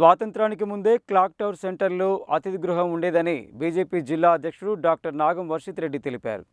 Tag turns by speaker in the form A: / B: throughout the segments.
A: స్వాతంత్రానికి ముందే clock tower సెంటర్లో అతిథి గృహం ఉండేదని బీజేపీ జిల్లా అధ్యక్షుడు డాక్టర్ నాగం వర్షిత్ రెడ్డి తెలిపారు.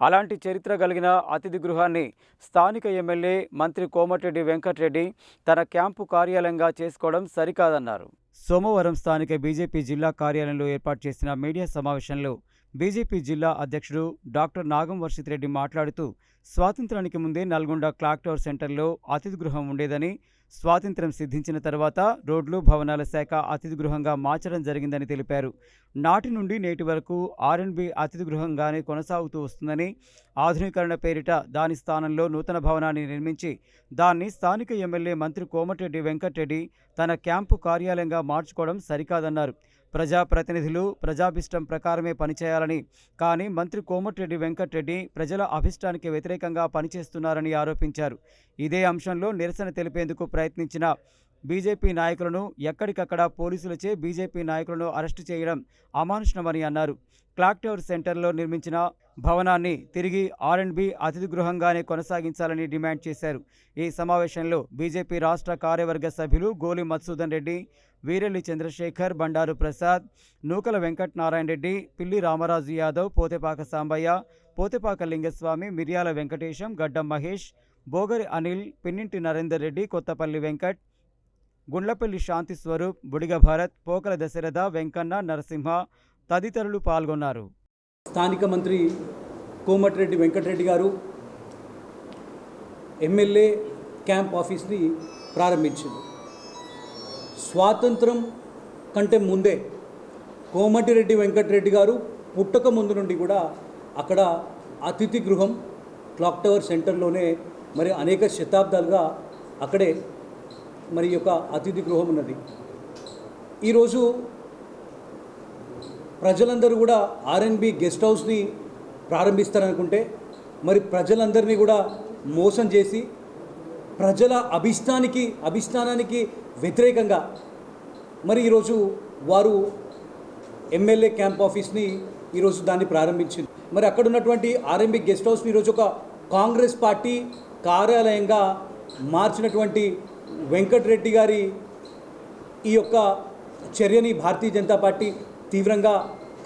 A: అలాంటి చరిత్ర కలిగిన అతిథి గృహాన్ని స్థానిక ఎమ్మెల్యే మంత్రి కోమటిరెడ్డి వెంకటరెడ్డి తన క్యాంపు కార్యాలయంగా చేసుకోవడం సరికాదన్నారు. సోమవారం స్థానిక బీజేపీ జిల్లా కార్యాలయంలో ఏర్పాటు చేసిన మీడియా సమావేశంలో బీజేపీ జిల్లా అధ్యక్షుడు డాక్టర్ నాగం వర్షిత్ రెడ్డి మాట్లాడుతూ స్వాతంత్రానికి ముందే నల్గొండ క్లాక్ టవర్ సెంటర్లో అతిథి గృహం ఉండేదని స్వాతంత్ర్యం సిద్ధించిన తర్వాత రోడ్లు భవనాల శాఖ అతిథి గృహంగా మార్చడం జరిగిందని తెలిపారు. నాటి నుండి నేటి వరకు ఆర్ఎన్బి అతిథి గృహంగానే కొనసాగుతూ వస్తుందని ఆధునీకరణ పేరిట దాని స్థానంలో నూతన భవనాన్ని నిర్మించి దాన్ని స్థానిక ఎమ్మెల్యే మంత్రి కోమటిరెడ్డి వెంకటరెడ్డి తన క్యాంపు కార్యాలయంగా మార్చుకోవడం సరికాదన్నారు. ప్రజాప్రతినిధులు ప్రజాభిష్టం ప్రకారమే పనిచేయాలని కానీ మంత్రి కోమటిరెడ్డి వెంకటరెడ్డి ప్రజల అభిష్టానికి వ్యతిరేకంగా పనిచేస్తున్నారని ఆరోపించారు. ఇదే అంశంలో నిరసన తెలిపేందుకు ప్రయత్నించిన బీజేపీ నాయకులను ఎక్కడికక్కడ పోలీసులచే బీజేపీ నాయకులను అరెస్టు చేయడం అమానుష్ణమని అన్నారు. క్లాక్ టవర్ సెంటర్లో నిర్మించిన భవనాన్ని తిరిగి ఆర్ అండ్ బి అతిథి గృహంగానే కొనసాగించాలని డిమాండ్ చేశారు. ఈ సమావేశంలో బీజేపీ రాష్ట్ర కార్యవర్గ సభ్యులు గోలి మధుసూదన్ రెడ్డి వీరెల్లి చంద్రశేఖర్ బండారు ప్రసాద్ నూకల వెంకటనారాయణ రెడ్డి పిల్లి రామరాజు యాదవ్ పోతేపాక సాంబయ్య పోతేపాక లింగస్వామి మిర్యాల వెంకటేశం గడ్డం మహేష్ బోగరి అనిల్ పిన్నింటి నరేందర్ రెడ్డి కొత్తపల్లి వెంకట్ గుండ్లపల్లి శాంతి స్వరూప్ బుడిగ భారత్ పోకల దశరథ వెంకన్న నరసింహ తదితరులు పాల్గొన్నారు.
B: స్థానిక మంత్రి కోమటిరెడ్డి వెంకటరెడ్డి గారు ఎమ్మెల్యే క్యాంప్ ఆఫీస్ని ప్రారంభించింది స్వాతంత్రం కంటే ముందే కోమటిరెడ్డి వెంకటరెడ్డి గారు పుట్టక ముందు నుండి కూడా అక్కడ అతిథి గృహం క్లాక్ టవర్ సెంటర్లోనే మరి అనేక శతాబ్దాలుగా అక్కడే మరి యొక్క అతిథి గృహం ఉన్నది. ఈరోజు ప్రజలందరూ కూడా ఆర్ఎన్బి గెస్ట్ హౌస్ని ప్రారంభిస్తారనుకుంటే మరి ప్రజలందరినీ కూడా మోసం చేసి ప్రజల అభిష్టానికి అభిష్టానానికి వ్యతిరేకంగా మరి ఈరోజు వారు ఎమ్మెల్యే క్యాంప్ ఆఫీస్ని ఈరోజు దాన్ని ప్రారంభించింది. మరి అక్కడ ఉన్నటువంటి ఆర్ఎంబి గెస్ట్ హౌస్ని ఈరోజు ఒక కాంగ్రెస్ పార్టీ కార్యాలయంగా మార్చినటువంటి వెంకటరెడ్డి గారి ఈ యొక్క చర్యని భారతీయ జనతా పార్టీ తీవ్రంగా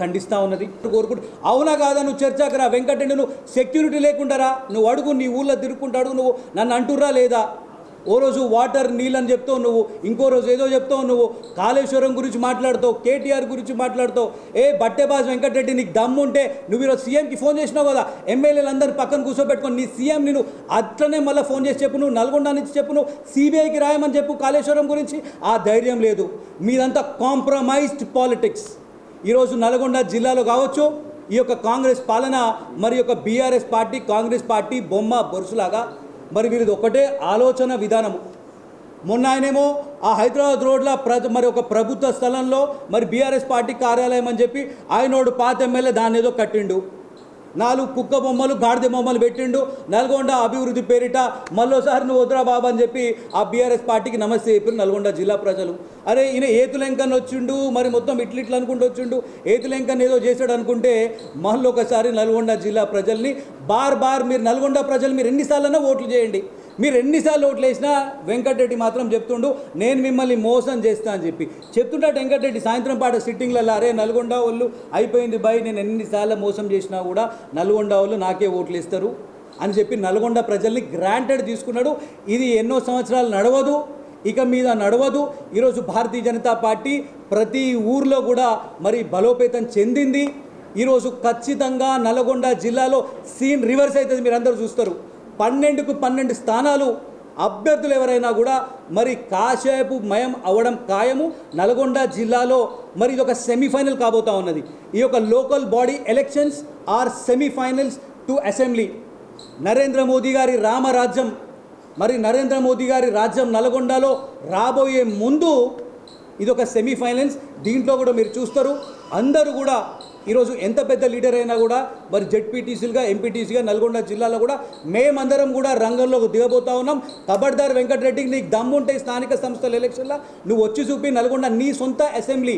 B: ఖండిస్తూ ఉన్నది. కోరుకుంటు అవునా కాదా? నువ్వు చర్చకు రా. వెంకటరెడ్డి నువ్వు సెక్యూరిటీ లేకుండా రా. నువ్వు అడుగు నీ ఊళ్ళో తిరుక్కుంటాడు నువ్వు నన్ను అంటుర్రా లేదా? ఓ రోజు వాటర్ నీళ్ళని చెప్తావు నువ్వు. ఇంకో రోజు ఏదో చెప్తావు నువ్వు. కాళేశ్వరం గురించి మాట్లాడుతావు కేటీఆర్ గురించి మాట్లాడుతావు. ఏ బట్టెబాజ్ వెంకటరెడ్డి నీకు దమ్ము ఉంటే నువ్వు ఈరోజు సీఎంకి ఫోన్ చేసినావు కదా? ఎమ్మెల్యేలు పక్కన కూర్చోబెట్టుకొని నీ సీఎం నేను అట్లనే మళ్ళీ ఫోన్ చేసి చెప్పు నువ్వు. నల్గొండ నుంచి చెప్పు నువ్వు. సిబిఐకి రాయమని చెప్పు కాళేశ్వరం గురించి. ఆ ధైర్యం లేదు. మీదంతా కాంప్రమైజ్డ్ పాలిటిక్స్ ఈరోజు నల్గొండ జిల్లాలో కావచ్చు ఈ యొక్క కాంగ్రెస్ పాలన మరి యొక్క బీఆర్ఎస్ పార్టీ కాంగ్రెస్ పార్టీ బొమ్మ బొరుసులాగా మరి వీరిది ఒకటే ఆలోచన విధానము మొన్న ఆయనేమో ఆ హైదరాబాద్ రోడ్ల ప్ర మరి ఒక ప్రభుత్వ స్థలంలో మరి బీఆర్ఎస్ పార్టీ కార్యాలయం అని చెప్పి ఆయనోడు పాత ఎమ్మెల్యే దాన్ని ఏదో కట్టిండు. నాలుగు కుక్క బొమ్మలు గాడిద బొమ్మలు పెట్టిండు. నల్గొండ అభివృద్ధి పేరిట మళ్ళోసారి నువ్వు వద్దురా బాబు అని చెప్పి ఆ బీఆర్ఎస్ పార్టీకి నమస్తే చెప్పారు నల్గొండ జిల్లా ప్రజలు. అరే ఈయన ఏతులెంకన్ వచ్చిండు మరి మొత్తం ఇట్లు ఇట్లు అనుకుంటూ వచ్చిండు. ఏతులెంకన్ ఏదో చేశాడు అనుకుంటే మళ్ళీ ఒకసారి నల్గొండ జిల్లా ప్రజల్ని బార్ బార్ మీరు నల్గొండ ప్రజలు మీరు ఎన్నిసార్లైనా ఓట్లు చేయండి. మీరు ఎన్నిసార్లు ఓట్లు వేసినా వెంకటరెడ్డి మాత్రం చెప్తుండు నేను మిమ్మల్ని మోసం చేస్తా అని చెప్పి. చెప్తుంటాడు వెంకటరెడ్డి సాయంత్రం పాట సిట్టింగ్లలో అరే నల్గొండ వాళ్ళు అయిపోయింది బాయ్ నేను ఎన్నిసార్లు మోసం చేసినా కూడా నల్గొండ వాళ్ళు నాకే ఓట్లు ఇస్తారు అని చెప్పి నల్గొండ ప్రజల్ని గ్రాంటెడ్ తీసుకున్నాడు. ఇది ఎన్నో సంవత్సరాలు నడవదు ఇక మీద నడవదు. ఈరోజు భారతీయ జనతా పార్టీ ప్రతి ఊర్లో కూడా మరి బలోపేతం చెందింది. ఈరోజు ఖచ్చితంగా నల్గొండ జిల్లాలో సీన్ రివర్స్ అవుతుంది మీరు అందరూ చూస్తారు. పన్నెండుకు పన్నెండు స్థానాలు అభ్యర్థులు ఎవరైనా కూడా మరి కాషాయపు మయం అవ్వడం ఖాయము. నల్గొండ జిల్లాలో మరి ఇది ఒక సెమీఫైనల్ కాబోతా ఉన్నది. ఈ యొక్క local body elections are semifinals to assembly. Narendra Modi గారి రామరాజ్యం. మరి నరేంద్ర మోదీ గారి రాజ్యం నల్గొండలో రాబోయే ముందు ఇది ఒక సెమీఫైనల్స్. దీంట్లో కూడా మీరు చూస్తారు. అందరూ కూడా ఈరోజు ఎంత పెద్ద లీడర్ అయినా కూడా మరి జెడ్పీటీసీలుగా ఎంపీటీసీగా నల్గొండ జిల్లాలో కూడా మేమందరం కూడా రంగంలోకి దిగబోతా ఉన్నాం. కబడ్దార్ వెంకటరెడ్డికి నీకు దమ్ముంటే స్థానిక సంస్థల ఎలక్షన్లో నువ్వు వచ్చి చూపి నల్గొండ నీ సొంత అసెంబ్లీ.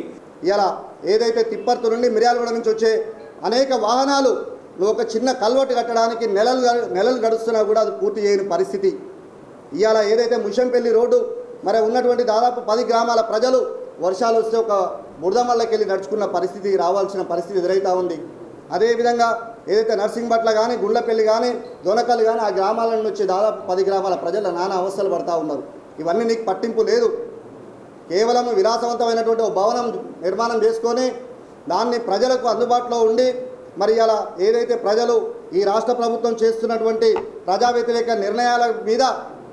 C: ఇలా ఏదైతే తిప్పర్తు నుండి మిర్యాలగూడ నుంచి వచ్చే అనేక వాహనాలు నువ్వు ఒక చిన్న కల్వట్టు కట్టడానికి నెలలు నెలలు గడుస్తున్నా కూడా అది పూర్తి చేయని పరిస్థితి. ఇవాళ ఏదైతే ముషంపల్లి రోడ్డు మరి ఉన్నటువంటి దాదాపు పది గ్రామాల ప్రజలు వర్షాలు వస్తే ఒక బురదమల్లకి వెళ్ళి నడుచుకున్న పరిస్థితి రావాల్సిన పరిస్థితి ఎదురవుతా ఉంది. అదేవిధంగా ఏదైతే నర్సింగ్బట్ల కానీ గుండ్లపల్లి కానీ దొనకల్లి కానీ ఆ గ్రామాల నుంచి దాదాపు పది గ్రామాల ప్రజల నానా అవస్థలు పడతా ఉన్నారు. ఇవన్నీ నీకు పట్టింపు లేదు. కేవలం విలాసవంతమైనటువంటి ఒక భవనం నిర్మాణం చేసుకొని దాన్ని ప్రజలకు అందుబాటులో ఉండి మరి అలా ఏదైతే ప్రజలు ఈ రాష్ట్ర ప్రభుత్వం చేస్తున్నటువంటి ప్రజా వ్యతిరేక నిర్ణయాల మీద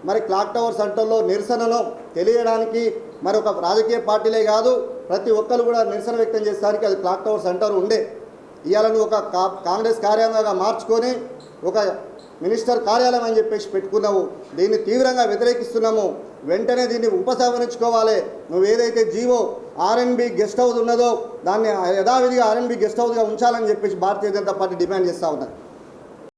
C: మరి క్లాక్ టవర్ సెంటర్లో నిరసనను తెలియడానికి మరి ఒక రాజకీయ పార్టీలే కాదు ప్రతి ఒక్కరు కూడా నిరసన వ్యక్తం చేసేసరికి అది క్లాక్ టవర్ సెంటర్ ఉండే. ఇవాళ ఒక కా- కాంగ్రెస్ కార్యాలయంగా మార్చుకొని ఒక మినిస్టర్ కార్యాలయం అని చెప్పేసి పెట్టుకున్నావు. దీన్ని తీవ్రంగా వ్యతిరేకిస్తున్నాము. వెంటనే దీన్ని ఉపసంహరించుకోవాలి. నువ్వు ఏదైతే జీవో ఆర్ఎన్బి గెస్ట్ హౌస్ ఉన్నదో దాన్ని యథావిధిగా ఆర్ఎన్బి గెస్ట్ హౌస్గా ఉంచాలని చెప్పేసి భారతీయ జనతా పార్టీ డిమాండ్ చేస్తూ ఉన్నారు